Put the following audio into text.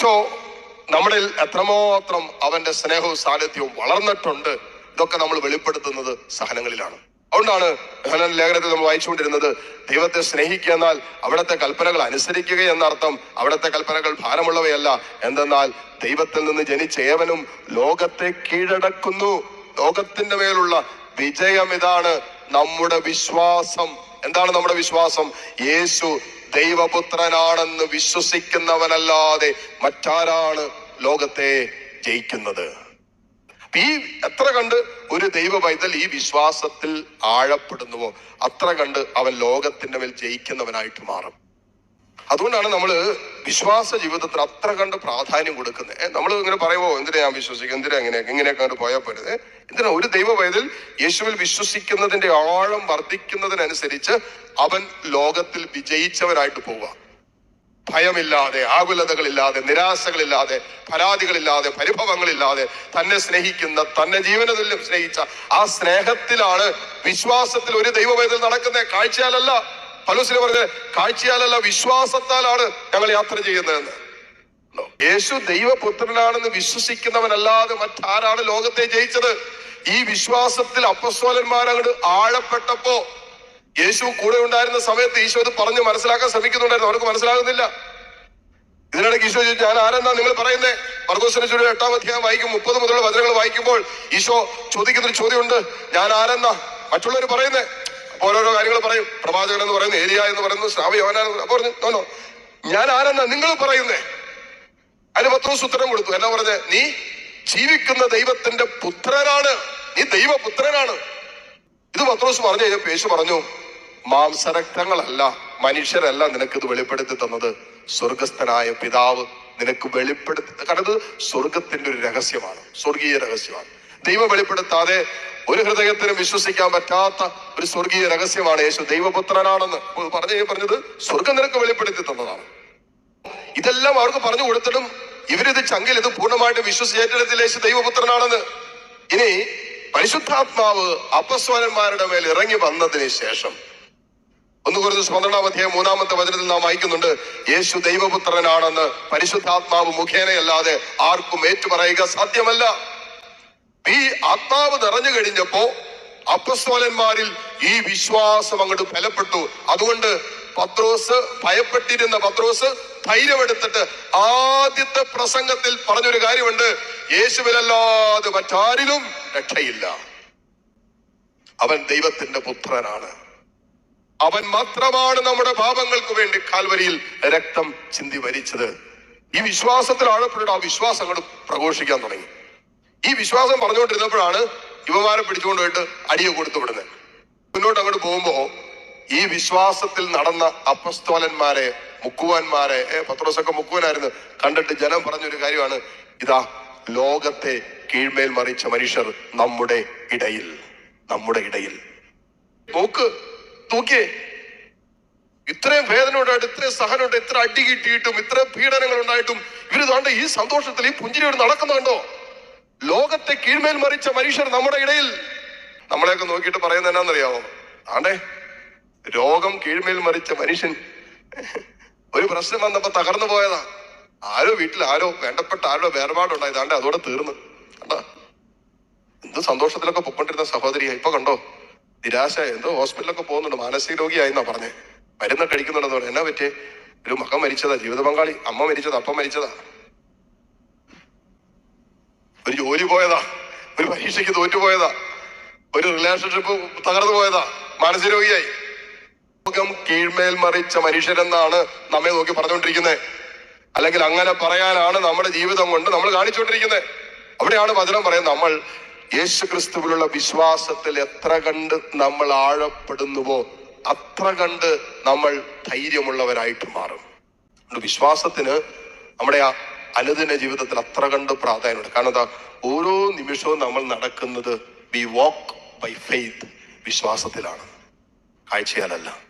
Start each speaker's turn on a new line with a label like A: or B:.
A: So നമ്മളിൽ എത്രമാത്രം അവന്റെ സ്നേഹവും സാന്നിധ്യവും വളർന്നിട്ടുണ്ട് ഇതൊക്കെ നമ്മൾ വെളിപ്പെടുത്തുന്നത് സഹനങ്ങളിലാണ്. അതുകൊണ്ടാണ് യോഹന്നാൻ ലേഖനത്തിൽ നമ്മൾ വായിച്ചുകൊണ്ടിരുന്നത് ദൈവത്തെ സ്നേഹിക്കുക എന്നാൽ അവിടുത്തെ കൽപ്പനകൾ അനുസരിക്കുക എന്നർത്ഥം അവിടുത്തെ കൽപ്പനകൾ ഭാരമുള്ളവയല്ല. എന്തെന്നാൽ ദൈവത്തിൽ നിന്ന് ജനിച്ച ഏവനും ലോകത്തെ കീഴടക്കുന്നു. ലോകത്തിന്റെ മേലുള്ള വിജയം ഇതാണ് നമ്മുടെ വിശ്വാസം. എന്താണ് നമ്മുടെ വിശ്വാസം? യേശു ദൈവപുത്രനാണെന്ന് വിശ്വസിക്കുന്നവനല്ലാതെ മറ്റാരാണ് ലോകത്തെ ജയിക്കുന്നത്? ഈ എത്ര കണ്ട് ഒരു ദൈവ പൈതൽ ഈ വിശ്വാസത്തിൽ ആഴപ്പെടുന്നുവോ അത്ര കണ്ട് അവൻ ലോകത്തിന്റെ മേൽ ജയിക്കുന്നവനായിട്ട് മാറും. അതുകൊണ്ടാണ് നമ്മൾ വിശ്വാസ ജീവിതത്തിൽ അത്ര കണ്ട് പ്രാധാന്യം കൊടുക്കുന്നത് നമ്മൾ ഇങ്ങനെ പറയുമോ എന്തിനാ ഞാൻ വിശ്വസിക്കും? എന്തിനാ ഇങ്ങനെ ഇങ്ങനെയൊക്കെ കണ്ട് പോയാൽ പോരുത് എന്തിനാ ഒരു ദൈവ പൈതൽ യേശുവിൽ വിശ്വസിക്കുന്നതിന്റെ ആഴം വർദ്ധിക്കുന്നതിനനുസരിച്ച് അവൻ ലോകത്തിൽ വിജയിച്ചവരായിട്ട് പോവുക. ഭയമില്ലാതെ ആകുലതകളില്ലാതെ നിരാശകളില്ലാതെ പരാതികളില്ലാതെ പരിഭവങ്ങളില്ലാതെ തന്നെ സ്നേഹിക്കുന്ന തന്നെ ജീവനതുല്യം സ്നേഹിച്ച ആ സ്നേഹത്തിലാണ് വിശ്വാസത്തിൽ ഒരു ദൈവവേദൽ നടക്കുന്ന. കാഴ്ചയാലല്ല. പലൂസിന് പറഞ്ഞത് കാഴ്ചയാലല്ല വിശ്വാസത്താലാണ് ഞങ്ങൾ യാത്ര ചെയ്യുന്നതെന്ന്. യേശു ദൈവപുത്രനാണെന്ന് വിശ്വസിക്കുന്നവനല്ലാതെ മറ്റാരാണ് ലോകത്തെ ജയിച്ചത്? ഈ വിശ്വാസത്തിൽ അപ്പസ്വലന്മാരങ്ങോട് ആഴപ്പെട്ടപ്പോ യേശു കൂടെ ഉണ്ടായിരുന്ന സമയത്ത് ഈശോ അത് പറഞ്ഞ് മനസ്സിലാക്കാൻ ശ്രമിക്കുന്നുണ്ടായിരുന്നു. അവർക്ക് മനസ്സിലാകുന്നില്ല. ഇതിനിടയ്ക്ക് ഈശോ ചോദിച്ചു ഞാൻ ആരെന്നാ നിങ്ങൾ പറയുന്നേ? മർഗോസിനെ ചൊല്ലി എട്ടാം അധ്യായം വായിക്കും മുപ്പത് മുതലുള്ള വചനങ്ങൾ വായിക്കുമ്പോൾ ഈശോ ചോദിക്കുന്നൊരു ചോദ്യമുണ്ട്. ഞാൻ ആരെന്നാ? മറ്റുള്ളവർ പറയുന്നേ ഓരോരോ കാര്യങ്ങൾ പറയും. പ്രവാചകൻ എന്ന് പറയുന്നു ഏരിയ എന്ന് പറയുന്നു ശ്രാവ യോഹനാൻ എന്ന് അപ്പൊ പറഞ്ഞു "നോ, നോ. ഞാൻ ആരെന്നാ നിങ്ങൾ പറയുന്നേ? അതിന് പത്രോസ് ഉത്തരം കൊടുത്തു. എന്നാ പറഞ്ഞ നീ ജീവിക്കുന്ന ദൈവത്തിന്റെ പുത്രനാണ്. നീ ദൈവപുത്രനാണ്. ഇത് പത്രോസ് പറഞ്ഞു കഴിഞ്ഞപ്പോ യേശു പറഞ്ഞു മാംസരക്തങ്ങളല്ല മനുഷ്യരല്ല നിനക്ക് ഇത് വെളിപ്പെടുത്തി തന്നത്. സ്വർഗസ്ഥനായ പിതാവ് നിനക്ക് വെളിപ്പെടുത്തി കാരണം ഇത് സ്വർഗത്തിന്റെ ഒരു രഹസ്യമാണ് സ്വർഗീയ രഹസ്യമാണ്. ദൈവം വെളിപ്പെടുത്താതെ ഒരു ഹൃദയത്തിനും വിശ്വസിക്കാൻ പറ്റാത്ത ഒരു സ്വർഗീയ രഹസ്യമാണ് യേശു. ദൈവപുത്രനാണെന്ന് പറഞ്ഞു പറഞ്ഞത് സ്വർഗം നിനക്ക് വെളിപ്പെടുത്തി തന്നതാണ്. ഇതെല്ലാം അവർക്ക് പറഞ്ഞു കൊടുത്തിട്ടും ഇവരിത് ചങ്കിൽ ഇത് പൂർണമായിട്ട് വിശ്വസിച്ച് ഏറ്റെടുത്തില്ല യേശു ദൈവപുത്രനാണെന്ന്. ഇനി പരിശുദ്ധാത്മാവ് അപസ്വരന്മാരുടെ മേൽ ഇറങ്ങി വന്നതിന് ശേഷം ഒന്ന് കുറച്ച് പന്ത്രണ്ടാം അധ്യായം മൂന്നാമത്തെ വചനത്തിൽ നാം വായിക്കുന്നുണ്ട് യേശു ദൈവപുത്രനാണെന്ന് പരിശുദ്ധാത്മാവ് മുഖേനയല്ലാതെ ആർക്കും ഏറ്റുപറയുക സാധ്യമല്ല. ഈ ആത്മാവ് നിറഞ്ഞു കഴിഞ്ഞപ്പോ അപ്പസ്തോലന്മാരിൽ ഈ വിശ്വാസം അങ്ങോട്ട് ഫലപ്പെട്ടു അതുകൊണ്ട് പത്രോസ് ഭയപ്പെട്ടിരുന്ന പത്രോസ് ധൈര്യമെടുത്തിട്ട് ആദ്യത്തെ പ്രസംഗത്തിൽ പറഞ്ഞൊരു കാര്യമുണ്ട്. യേശുവിലല്ലാതെ മറ്റാരിലും രക്ഷയില്ല. അവൻ ദൈവത്തിന്റെ പുത്രനാണ്. അവൻ മാത്രമാണ് നമ്മുടെ പാപങ്ങൾക്ക് വേണ്ടി കാൽവരിയിൽ രക്തം ചിന്തി വരിച്ചത് ഈ വിശ്വാസത്തിൽ ആഴപ്പെട്ട ആ വിശ്വാസം അങ്ങോട്ട് പ്രഘോഷിക്കാൻ തുടങ്ങി. ഈ വിശ്വാസം പറഞ്ഞുകൊണ്ടിരുന്നപ്പോഴാണ് യുവമാരെ പിടിച്ചുകൊണ്ട് പോയിട്ട് അടിയെ കൊടുത്തു വിടുന്നത്. മുന്നോട്ട് അങ്ങോട്ട് പോകുമ്പോൾ ഈ വിശ്വാസത്തിൽ നടന്ന അപ്പസ്തോലന്മാരെ മുക്കുവാന്മാരെ പത്രോസൊക്കെ മുക്കുവാനായിരുന്നു. കണ്ടിട്ട് ജനം പറഞ്ഞൊരു കാര്യമാണ് ഇതാ ലോകത്തെ കീഴ്മേൽ മറിച്ച മനുഷ്യർ നമ്മുടെ ഇടയിൽ നമ്മുടെ ഇടയിൽ. നോക്ക് തൂക്കിയേ ഇത്രയും വേദന ഉണ്ടായിട്ട് ഇത്രയും സഹനം ഉണ്ട് ഇത്ര അടി കിട്ടിയിട്ടും ഇത്ര പീഡനങ്ങൾ ഉണ്ടായിട്ടും ഇവർ താണ്ട് ഈ സന്തോഷത്തിൽ ഈ പുഞ്ചിരിയോട് നടക്കുന്നുണ്ടോ ലോകത്തെ കീഴ്മേൽ മറിച്ച മനുഷ്യർ നമ്മുടെ ഇടയിൽ. നമ്മളെയൊക്കെ നോക്കിയിട്ട് പറയുന്നത് എന്നാന്നറിയാമോ ആണ്ടേ രോഗം കീഴ്മേൽ മറിച്ച മനുഷ്യൻ. ഒരു പ്രശ്നം വന്നപ്പോ തകർന്നു പോയതാ. ആരോ വീട്ടിൽ ആരോ വേണ്ടപ്പെട്ട ആരോ വേർപാടുണ്ടായത് ആണ്ട് അതോടെ തീർന്നു. കണ്ടാ? എന്ത് സന്തോഷത്തിലൊക്കെ പൊക്കൊണ്ടിരുന്ന സഹോദരിയാ. ഇപ്പൊ കണ്ടോ? നിരാശ എന്തോ ഹോസ്പിറ്റലൊക്കെ പോകുന്നുണ്ട്. മാനസിക രോഗിയായിരുന്നാ പറഞ്ഞേ. മരുന്ന് കഴിക്കുന്നുണ്ടെന്ന് പറഞ്ഞു. എന്നാ പറ്റിയേ? ഒരു മകൻ മരിച്ചതാ. ജീവിത പങ്കാളി അമ്മ മരിച്ചതാ. അപ്പം മരിച്ചതാ. ഒരു ജോലി പോയതാ. ഒരു പരീക്ഷയ്ക്ക് തോറ്റുപോയതാ ഒരു റിലേഷൻഷിപ്പ് തകർന്നു പോയതാ. മാനസിക ലോകം കീഴ്മേൽ മറിച്ച മനുഷ്യരെന്നാണ് നമ്മെ നോക്കി പറഞ്ഞുകൊണ്ടിരിക്കുന്നത് അല്ലെങ്കിൽ അങ്ങനെ പറയാനാണ് നമ്മുടെ ജീവിതം കൊണ്ട് നമ്മൾ കാണിച്ചുകൊണ്ടിരിക്കുന്നത് അവിടെയാണ് വചനം പറയുന്നത്. നമ്മൾ യേശു ക്രിസ്തുവിലുള്ള വിശ്വാസത്തിൽ എത്ര കണ്ട് നമ്മൾ ആഴപ്പെടുന്നുവോ അത്ര കണ്ട് നമ്മൾ ധൈര്യമുള്ളവരായിട്ട് മാറും. വിശ്വാസത്തിന് നമ്മുടെ ആ അനുദിന ജീവിതത്തിൽ അത്ര കണ്ട് പ്രാധാന്യമുണ്ട്. കാരണം എന്താ? ഓരോ നിമിഷവും നമ്മൾ നടക്കുന്നത് വി വാക്ക് ബൈ ഫെയ്ത്ത് വിശ്വാസത്തിലാണ്. കാഴ്ചയാലല്ല.